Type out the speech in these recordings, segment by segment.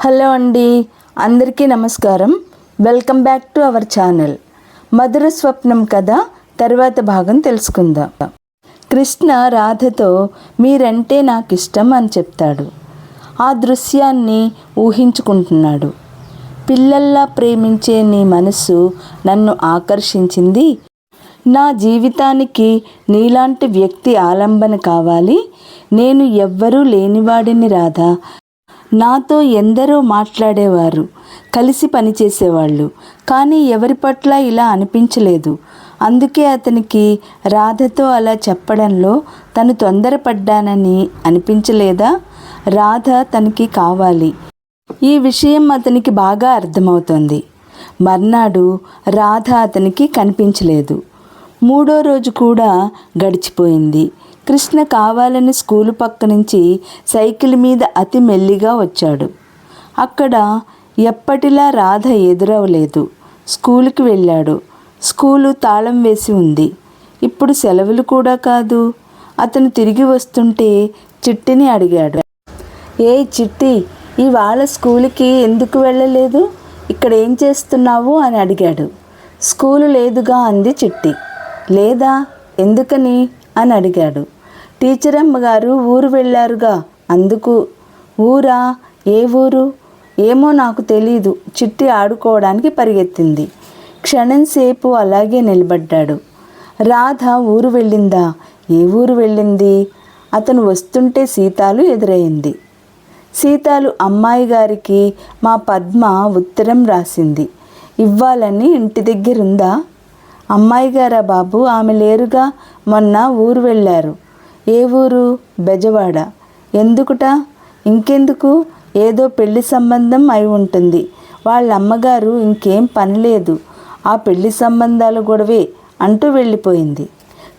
Hello అండి అందరికీ నమస్కారం. Welcome back to our channel. Madhura Swapnam కథ తర్వాత భాగం తెలుసుకుందాం. కృష్ణ రాధతో మీరంటే నాకు ఇష్టం అని చెప్తాడు. ఆ దృశ్యాన్ని ఊహించుకుంటున్నాడు. పిల్లల్లా ప్రేమించే నీ మనసు నన్ను ఆకర్షించింది. నా జీవితానికి నీలాంటి వ్యక్తి ఆలంబన కావాలి. నేను ఎవ్వరూ లేనివాడిని రాధా. నాతో ఎందరో మాట్లాడేవారు కలిసి పనిచేసేవాళ్ళు. కానీ ఎవరి పట్ల ఇలా అనిపించలేదు. అందుకే అతనికి రాధతో అలా చెప్పడంలో తను తొందరపడ్డానని అనిపించలేదా? రాధ తనకి కావాలి. ఈ విషయం అతనికి బాగా అర్థమవుతోంది. మర్నాడు రాధ అతనికి కనిపించలేదు. మూడో రోజు కూడా గడిచిపోయింది. కృష్ణ కావాలని స్కూలు పక్క నుంచి సైకిల్ మీద అతి మెల్లిగా వచ్చాడు. అక్కడ ఎప్పటిలా రాధ ఎదురవలేదు. స్కూలుకి వెళ్ళాడు. స్కూలు తాళం వేసి ఉంది. ఇప్పుడు సెలవులు కూడా కాదు. అతను తిరిగి వస్తుంటే చిట్టిని అడిగాడు. ఏ చిట్టి ఇవాళ స్కూలుకి ఎందుకు వెళ్ళలేదు? ఇక్కడ ఏం చేస్తున్నావు? అని అడిగాడు. స్కూలు లేదుగా అంది చిట్టి. లేదా? ఎందుకని? అని అడిగాడు. టీచర్ అమ్మగారు ఊరు వెళ్ళారుగా. అందుకు ఊరా? ఏ ఊరు? ఏమో నాకు తెలీదు. చిట్టి ఆడుకోవడానికి పరిగెత్తింది. క్షణం సేపు అలాగే నిలబడ్డాడు. రాధ ఊరు వెళ్ళిందా? ఏ ఊరు వెళ్ళింది? అతను వస్తుంటే సీతాలు ఎదురైంది. సీతాలు అమ్మాయి గారికి మా పద్మ ఉత్తరం రాసింది. ఇవ్వాలని ఇంటి దగ్గరుందా? అమ్మాయి గారా బాబు? ఆమె లేరుగా. మొన్న ఊరు వెళ్ళారు. ఏ ఊరు? బెజవాడ. ఎందుకుట? ఇంకెందుకు? ఏదో పెళ్ళి సంబంధం అయి ఉంటుంది. వాళ్ళ అమ్మగారు ఇంకేం పని లేదు. ఆ పెళ్ళి సంబంధాలు గొడవే అంటూ వెళ్ళిపోయింది.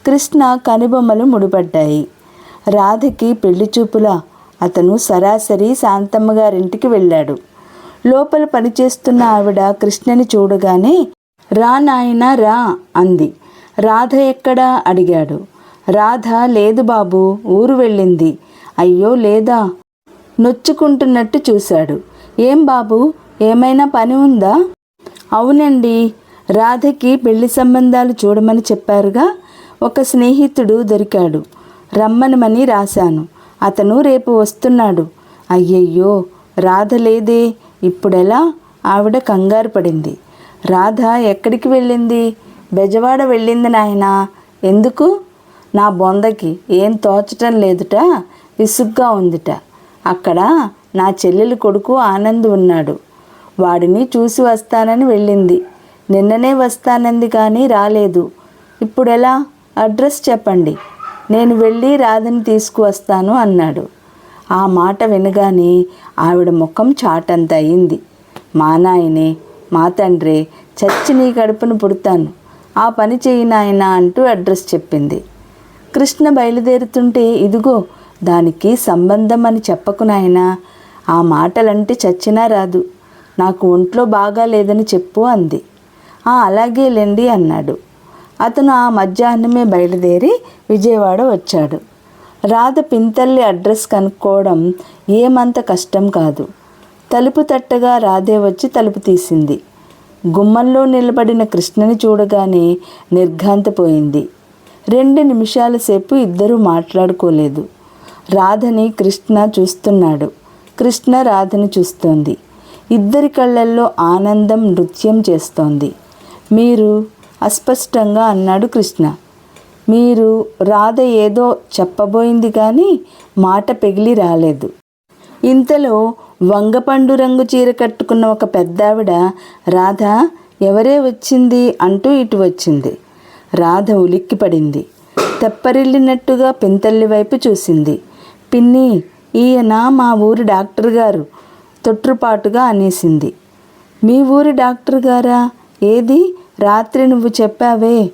కృష్ణ కనుబొమ్మలు ముడిపడ్డాయి. రాధకి పెళ్ళి చూపులా అతను సరాసరి శాంతమ్మ గారింటికి వెళ్ళాడు. లోపల పనిచేస్తున్న ఆవిడ కృష్ణని చూడగానే రా నాయనా రా అంది. రాధ ఎక్కడా? అడిగాడు. రాధ లేదు బాబు ఊరు వెళ్ళింది. అయ్యో లేదా? నొచ్చుకుంటున్నట్టు చూశాడు. ఏం బాబు ఏమైనా పని ఉందా? అవునండి. రాధకి పెళ్ళి సంబంధాలు చూడమని చెప్పారుగా. ఒక స్నేహితుడు దొరికాడు. రమ్మనమని రాశాను. అతను రేపు వస్తున్నాడు. అయ్యయ్యో రాధ లేదే. ఇప్పుడెలా? ఆవిడ కంగారు పడింది. రాధ ఎక్కడికి వెళ్ళింది? బెజవాడ వెళ్ళింది నాయనా. ఎందుకు? నా బొందకి ఏం తోచటం లేదుట విసుగ్గా ఉందిట. అక్కడ నా చెల్లెలి కొడుకు ఆనంద్ ఉన్నాడు. వాడిని చూసి వస్తానని వెళ్ళింది. నిన్ననే వస్తానంది కానీ రాలేదు. ఇప్పుడు ఎలా అడ్రస్ చెప్పండి. నేను వెళ్ళి రాధని తీసుకువస్తాను అన్నాడు. ఆ మాట వినగానే ఆవిడ ముఖం చాటంత అయింది. మా నాయనే మా తండ్రే చచ్చి నీ కడుపును పుడతాను. ఆ పని చెయ్యి అంటూ అడ్రస్ చెప్పింది. కృష్ణ బయలుదేరుతుంటే ఇదిగో దానికి సంబంధం అని చెప్పకు నాయనా. ఆ మాటలంటే చచ్చినా రాదు. నాకు ఒంట్లో బాగా లేదని చెప్పు అంది. ఆ అలాగేలేండి అన్నాడు. అతను ఆ మధ్యాహ్నమే బయలుదేరి విజయవాడ వచ్చాడు. రాధ పింతల్లి అడ్రస్ కనుక్కోవడం ఏమంత కష్టం కాదు. తలుపు తట్టగా రాధే వచ్చి తలుపు తీసింది. గుమ్మంలో నిలబడిన కృష్ణని చూడగానే నిర్ఘాంతపోయింది. రెండు నిమిషాల సేపు ఇద్దరూ మాట్లాడుకోలేదు. రాధని కృష్ణ చూస్తున్నాడు. కృష్ణ రాధని చూస్తోంది. ఇద్దరి కళ్ళల్లో ఆనందం నృత్యం చేస్తోంది. మీరు అస్పష్టంగా అన్నాడు కృష్ణ. మీరు రాధ ఏదో చెప్పబోయింది కానీ మాట పెగిలి రాలేదు. ఇంతలో వంగపండు రంగు చీర కట్టుకున్న ఒక పెద్దావిడ రాధ ఎవరే వచ్చింది? అంటూ ఇటు వచ్చింది. రాధ ఉలిక్కిపడింది తెప్పరిల్లినట్టుగా పింతల్లి వైపు చూసింది. పిన్ని ఈయన మా ఊరి డాక్టర్ గారు తొట్టుపాటుగా అనేసింది. మీ ఊరి డాక్టర్ గారా? ఏది? రాత్రి నువ్వు చెప్పావే.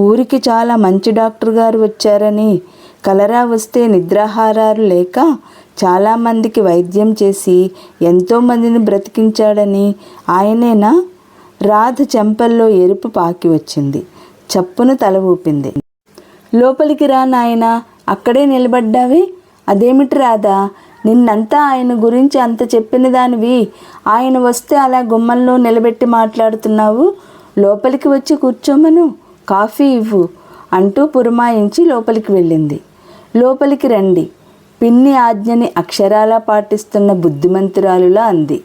ఊరికి చాలా మంచి డాక్టర్ గారు వచ్చారని. కలరా వస్తే నిద్రాహారాలు లేక చాలామందికి వైద్యం చేసి ఎంతోమందిని బ్రతికించాడని ఆయనేనా? రాధ చెంపల్లో ఎరుపు పాకి వచ్చింది. చప్పున తల ఊపింది. లోపలికి రా నాయన అక్కడే నిలబడ్డావే. అదేమిటి రాదా నిన్నంతా ఆయన గురించి అంత చెప్పిన దానివి. ఆయన వస్తే అలా గుమ్మంలో నిలబెట్టి మాట్లాడుతున్నావు. లోపలికి వచ్చి కూర్చోమను కాఫీ ఇవ్వు అంటూ పురమాయించి లోపలికి వెళ్ళింది. లోపలికి రండి పిన్ని ఆజ్ఞని అక్షరాలా పాటిస్తున్న బుద్ధిమంతురాలులా అంది.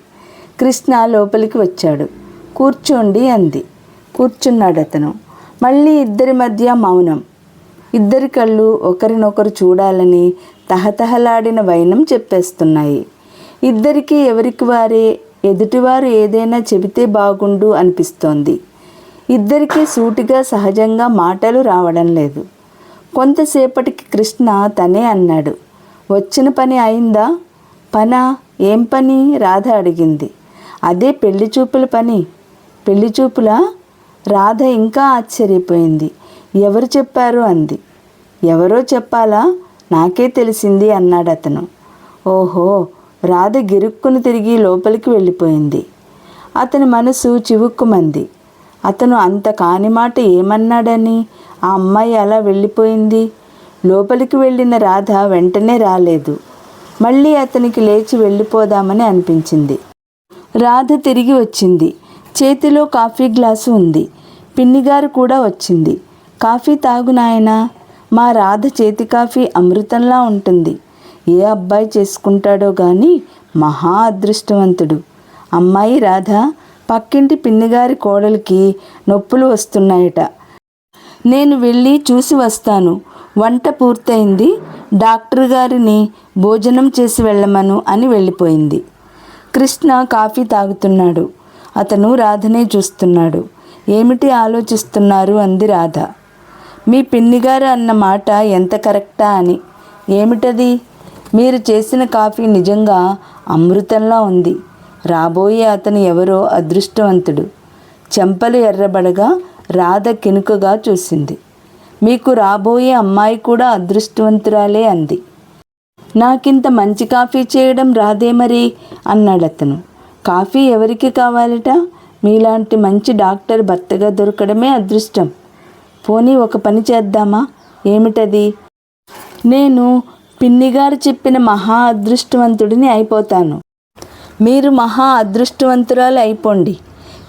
కృష్ణ లోపలికి వచ్చాడు. కూర్చోండి అంది. కూర్చున్నాడు అతను మళ్ళీ ఇద్దరి మధ్య మౌనం. ఇద్దరి కళ్ళు ఒకరినొకరు చూడాలని తహతహలాడిన వైనం చెప్పేస్తున్నాయి. ఇద్దరికీ ఎవరికి వారే ఎదుటివారు ఏదైనా చెబితే బాగుండు అనిపిస్తోంది. ఇద్దరికీ సూటిగా సహజంగా మాటలు రావడం లేదు. కొంతసేపటికి కృష్ణ తనే అన్నాడు వచ్చిన పని అయిందా? పనా? ఏం పని? రాధ అడిగింది. అదే పెళ్ళి చూపుల పని. పెళ్ళి చూపులా? రాధ ఇంకా ఆశ్చర్యపోయింది. ఎవరు చెప్పారు? అంది. ఎవరో చెప్పాలా? నాకే తెలిసింది అన్నాడు అతను ఓహో! రాధ గిరుక్కును తిరిగి లోపలికి వెళ్ళిపోయింది. అతని మనసు చివుక్కుమంది. అతను అంత కాని మాట ఏమన్నాడని? ఆ అమ్మాయి అలా వెళ్ళిపోయింది? లోపలికి వెళ్ళిన రాధ వెంటనే రాలేదు. మళ్ళీ అతనికి లేచి వెళ్ళిపోదామని అనిపించింది. రాధ తిరిగి వచ్చింది. చేతిలో కాఫీ గ్లాసు ఉంది. పిన్నిగారు కూడా వచ్చింది. కాఫీ తాగు నాయనా మా రాధ చేతి కాఫీ అమృతంలా ఉంటుంది. ఏ అబ్బాయి చేసుకుంటాడో గాని మహా అదృష్టవంతుడు. అమ్మాయి రాధ పక్కింటి పిన్నిగారి కోడలికి నొప్పులు వస్తున్నాయట. నేను వెళ్ళి చూసి వస్తాను. వంట పూర్తయింది. డాక్టర్ గారిని భోజనం చేసి వెళ్ళమను అని వెళ్ళిపోయింది. కృష్ణ కాఫీ తాగుతున్నాడు. అతను రాధనే చూస్తున్నాడు. ఏమిటి ఆలోచిస్తున్నారు అంది రాధ. మీ పిన్నిగారు అన్న మాట ఎంత కరెక్టా అని. ఏమిటది? మీరు చేసిన కాఫీ నిజంగా అమృతంలా ఉంది. రాబోయే అతను ఎవరో అదృష్టవంతుడు. చెంపలు ఎర్రబడగా రాధ కినుకగా చూసింది. మీకు రాబోయే అమ్మాయి కూడా అదృష్టవంతురాలే అంది. నాకింత మంచి కాఫీ చేయడం రాదే మరి అన్నాడు అతను కాఫీ ఎవరికి కావాలట? మీలాంటి మంచి డాక్టర్ భర్తగా దొరకడమే అదృష్టం. పోనీ ఒక పని చేద్దామా? ఏమిటది? నేను పిన్నిగారు చెప్పిన మహా అదృష్టవంతుడిని అయిపోతాను. మీరు మహా అదృష్టవంతురాలు అయిపోండి.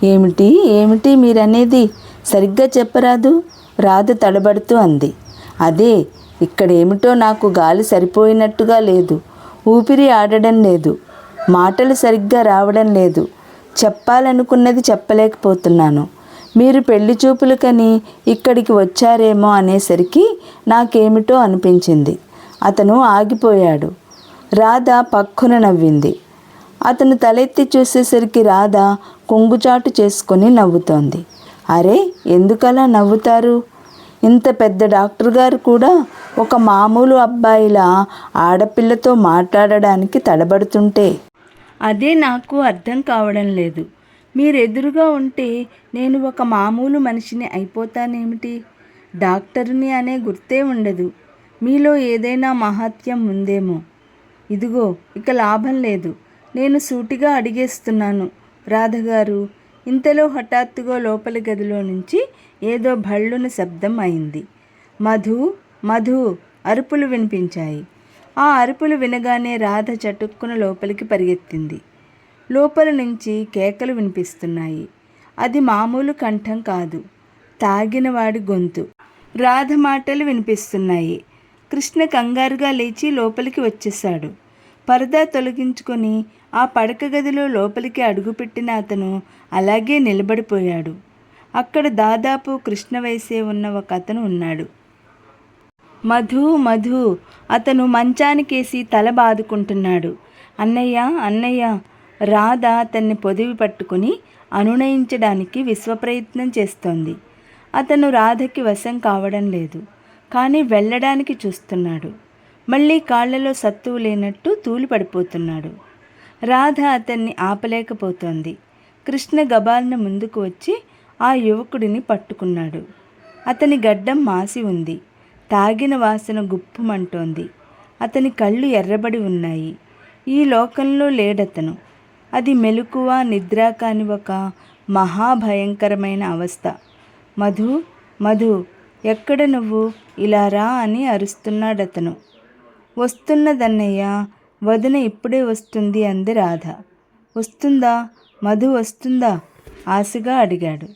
ఏమిటి? ఏమిటి మీరనేది? సరిగ్గా చెప్పరాదు? రాధ తడబడుతూ అంది. అదే ఇక్కడేమిటో నాకు గాలి సరిపోయినట్టుగా లేదు. ఊపిరి ఆడడం లేదు. మాటలు సరిగ్గా రావడం లేదు. చెప్పాలనుకున్నది చెప్పలేకపోతున్నాను. మీరు పెళ్ళి చూపులకని ఇక్కడికి వచ్చారేమో అనేసరికి నాకేమిటో అనిపించింది. అతను ఆగిపోయాడు. రాధ పక్కున నవ్వింది. అతను తలెత్తి చూసేసరికి రాధ కొంగుచాటు చేసుకొని నవ్వుతోంది. అరే ఎందుకలా నవ్వుతారు? ఇంత పెద్ద డాక్టర్ గారు కూడా ఒక మామూలు అబ్బాయిలా ఆడపిల్లతో మాట్లాడడానికి తడబడుతుంటే అదే నాకు అర్థం కావడం లేదు. మీరు ఎదురుగా ఉంటే నేను ఒక మామూలు మనిషిని అయిపోతానేమిటి? డాక్టర్ని అనే గుర్తే ఉండదు. మీలో ఏదైనా మహత్యం ఉందేమో. ఇదిగో ఇక లాభం లేదు. నేను సూటిగా అడిగేస్తున్నాను. రాధగారు ఇంతలో హఠాత్తుగా లోపలి గదిలో నుంచి ఏదో భళ్ళున శబ్దం అయింది. మధు మధు అరుపులు వినిపించాయి. ఆ అరుపులు వినగానే రాధ చటుక్కున లోపలికి పరిగెత్తింది. లోపల నుంచి కేకలు వినిపిస్తున్నాయి. అది మామూలు కంఠం కాదు. తాగినవాడి గొంతు. రాధ మాటలు వినిపిస్తున్నాయి. కృష్ణ కంగారుగా లేచి లోపలికి వచ్చేశాడు. పరదా తొలగించుకొని ఆ పడక గదిలో లోపలికి అడుగుపెట్టిన అతను అలాగే నిలబడిపోయాడు. అక్కడ దాదాపు కృష్ణ వయసే ఉన్న ఒక అతను ఉన్నాడు. మధు మధు అతను మంచానికేసి తల బాదుకుంటున్నాడు. అన్నయ్య అన్నయ్య రాధ అతన్ని పొదివి పట్టుకుని అనునయించడానికి విశ్వప్రయత్నం చేస్తోంది. అతను రాధకి వశం కావడం లేదు కానీ వెళ్ళడానికి చూస్తున్నాడు. మళ్ళీ కాళ్ళలో సత్తువు లేనట్టు తూలి పడిపోతున్నాడు. రాధ అతన్ని ఆపలేకపోతోంది. కృష్ణ గబాల్న ముందుకు వచ్చి ఆ యువకుడిని పట్టుకున్నాడు. అతని గడ్డం మాసి ఉంది. తాగిన వాసన గుప్పుమంటోంది. అతని కళ్ళు ఎర్రబడి ఉన్నాయి. ఈ లోకంలో లేడతను. అది మెలకువ నిద్ర కాని ఒక మహాభయంకరమైన అవస్థ. మధు మధు ఎక్కడ నువ్వు? ఇలా రా అని అరుస్తున్నాడతను. వస్తున్నదన్నయ్య వదిన ఇప్పుడే వస్తుంది అంది రాధ. వస్తుందా? మధు వస్తుందా? ఆశగా అడిగాడు.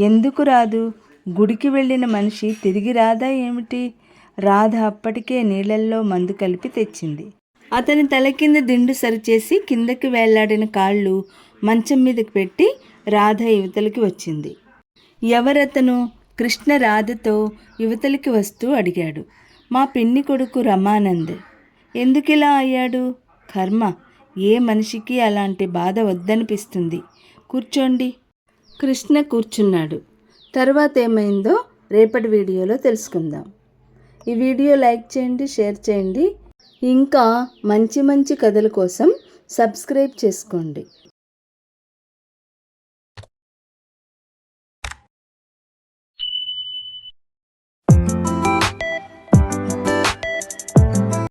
ఎందుకు రాదు? గుడికి వెళ్ళిన మనిషి తిరిగి రాదా ఏమిటి? రాధ అప్పటికే నీళ్ళల్లో మందు కలిపి తెచ్చింది. అతని తల కింద దిండు సరిచేసి కిందకి వేళ్ళాడిన కాళ్ళు మంచం మీదకి పెట్టి రాధ యువతలకి వచ్చింది. ఎవరతను? కృష్ణ రాధతో యువతలకి వస్తూ అడిగాడు. మా పిన్ని కొడుకు రమానంద్. ఎందుకిలా అయ్యాడు? కర్మ. ఏ మనిషికి అలాంటి బాధ వద్దనిపిస్తుంది. కూర్చోండి. కృష్ణ కూర్చున్నాడు. తర్వాత ఏమైందో రేపటి వీడియోలో తెలుసుకుందాం. ఈ వీడియో లైక్ చేయండి షేర్ చేయండి. ఇంకా మంచి మంచి కథల కోసం సబ్స్క్రైబ్ చేసుకోండి.